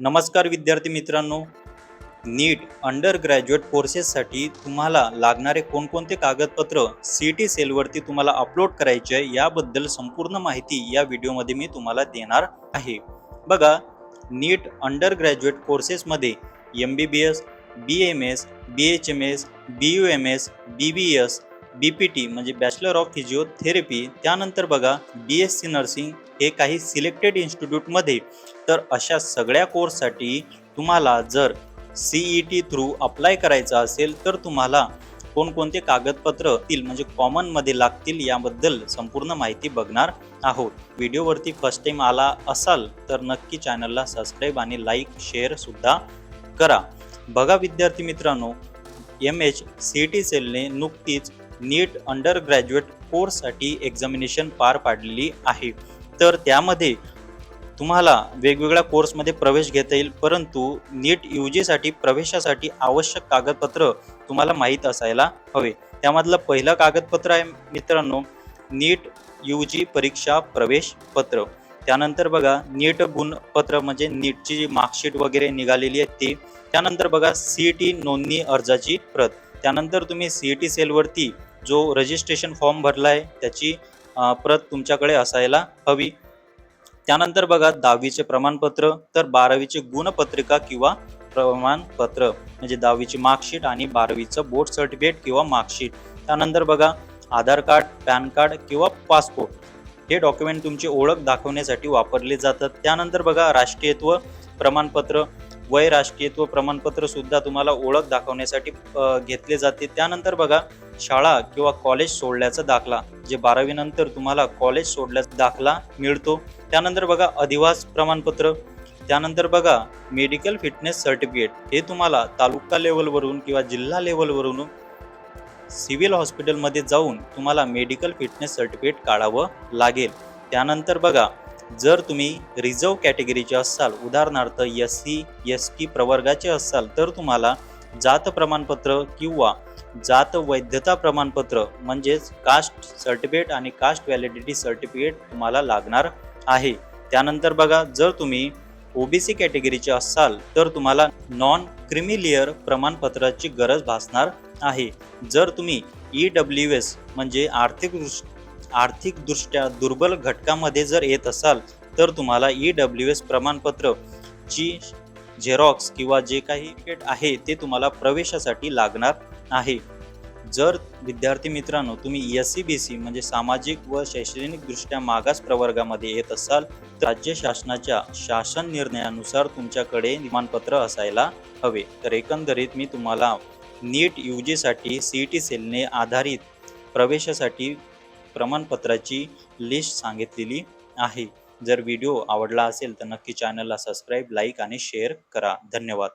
नमस्कार विद्यार्थी मित्रांनो. नीट अंडर ग्रॅज्युएट कोर्सेससाठी तुम्हाला लागणारे कोणकोणते कागदपत्र सी टी सेलवरती तुम्हाला अपलोड करायचे आहे याबद्दल संपूर्ण माहिती या व्हिडिओमध्ये मी तुम्हाला देणार आहे. बघा NEET under graduate कोर्सेसमध्ये M B B S B M S B H M S B U M S B B S B P T म्हणजे बॅचलर ऑफ फिजिओथेरपी त्यानंतर बघा बी एस सी नर्सिंग हे काही सिलेक्टेड इन्स्टिट्यूटमध्ये तर अशा सगळ्या कोर्ससाठी तुम्हाला जर C E T through apply करायचं असेल तर तुम्हाला कोणकोणते कागदपत्र तील म्हणजे कॉमनमध्ये लागतील याबद्दल संपूर्ण माहिती बघणार आहोत. व्हिडिओवरती फर्स्ट टाइम आला असाल तर नक्की चॅनलला सबस्क्राईब आणि लाईक शेअरसुद्धा करा. बघा विद्यार्थी मित्रांनो एम एच सी टी सेलने नुकतीच नीट अंडर ग्रॅज्युएट कोर्ससाठी एक्झामिनेशन पार पाडलेली आहे. तर त्यामध्ये तुम्हाला वेगवेगळ्या कोर्समध्ये प्रवेश घेता येईल परंतु नीट यू जीसाठी प्रवेशासाठी आवश्यक कागदपत्र तुम्हाला माहीत असायला हवे. त्यामधलं पहिलं कागदपत्र आहे मित्रांनो नीट यू जी परीक्षा प्रवेश पत्र. त्यानंतर बघा नीट गुणपत्र म्हणजे नीटची जी मार्कशीट वगैरे निघालेली आहे ती. त्यानंतर बघा सी टी नोंदणी अर्जाची प्रत. त्यानंतर तुम्ही सी टी सेलवरती जो रजिस्ट्रेशन फॉर्म भरला आहे त्याची प्रत तुमच्याकडे असायला हवी. त्यानंतर बघा दहावीचे प्रमाणपत्र तर बारावीचे गुणपत्रिका किंवा प्रमाणपत्र म्हणजे दहावीची मार्कशीट आणि बारावीचं बोर्ड सर्टिफिकेट किंवा मार्कशीट त्यानंतर बघा आधार कार्ड पॅन कार्ड किंवा पासपोर्ट हे डॉक्युमेंट तुमची ओळख दाखवण्यासाठी वापरले जातात. त्यानंतर बघा राष्ट्रीयत्व प्रमाणपत्र. वय राष्ट्रीयत्व प्रमाणपत्र सुद्धा तुम्हाला ओळख दाखवण्यासाठी घेतले जाते. त्यानंतर बघा शाळा किंवा कॉलेज सोडल्याचा दाखला जे बारावी नंतर तुम्हाला कॉलेज सोडल्याचा दाखला मिळतो. त्यानंतर बघा अधिवास प्रमाणपत्र. त्यानंतर बघा मेडिकल फिटनेस सर्टिफिकेट हे तुम्हाला तालुका लेवलवरून किंवा जिल्हा लेवलवरून सिव्हिल हॉस्पिटलमध्ये जाऊन तुम्हाला मेडिकल फिटनेस सर्टिफिकेट काढावं लागेल. त्यानंतर बघा जर तुम्ही रिझर्व कॅटेगरीचे असाल उदाहरणार्थ एस सी एस टी प्रवर्गाचे असाल तर तुम्हाला जात प्रमाणपत्र किंवा जात वैधता प्रमाणपत्र म्हणजेच कास्ट सर्टिफिकेट आणि कास्ट व्हॅलिडिटी सर्टिफिकेट तुम्हाला लागणार आहे. त्यानंतर बघा जर तुम्ही ओबीसी कॅटेगरीचे असाल तर तुम्हाला नॉन क्रिमिलियर प्रमाणपत्राची गरज भासणार आहे. जर तुम्ही ई डब्ल्यू एस म्हणजे आर्थिक आर्थिकदृष्ट्या दुर्बल घटकामध्ये जर येत असाल तर तुम्हाला ई डब्ल्यू एस प्रमाणपत्र ची झेरॉक्स किंवा जे काही तिकीट आहे ते तुम्हाला प्रवेशासाठी लागणार आहे. जर विद्यार्थी मित्रांनो तुम्ही एस सी बी सी म्हणजे सामाजिक व शैक्षणिकदृष्ट्या मागास प्रवर्गामध्ये येत असाल तर राज्य शासनाच्या शासन निर्णयानुसार तुमच्याकडे प्रमाणपत्र असायला हवे. तर एकंदरीत मी तुम्हाला नीट यू जीसाठी सी टी सेलने आधारित प्रवेशासाठी प्रमाणपत्राची लिस्ट सांगितलेली आहे. जर व्हिडिओ आवडला असेल तर नक्की चॅनलला सबस्क्राईब लाईक आणि शेअर करा. धन्यवाद.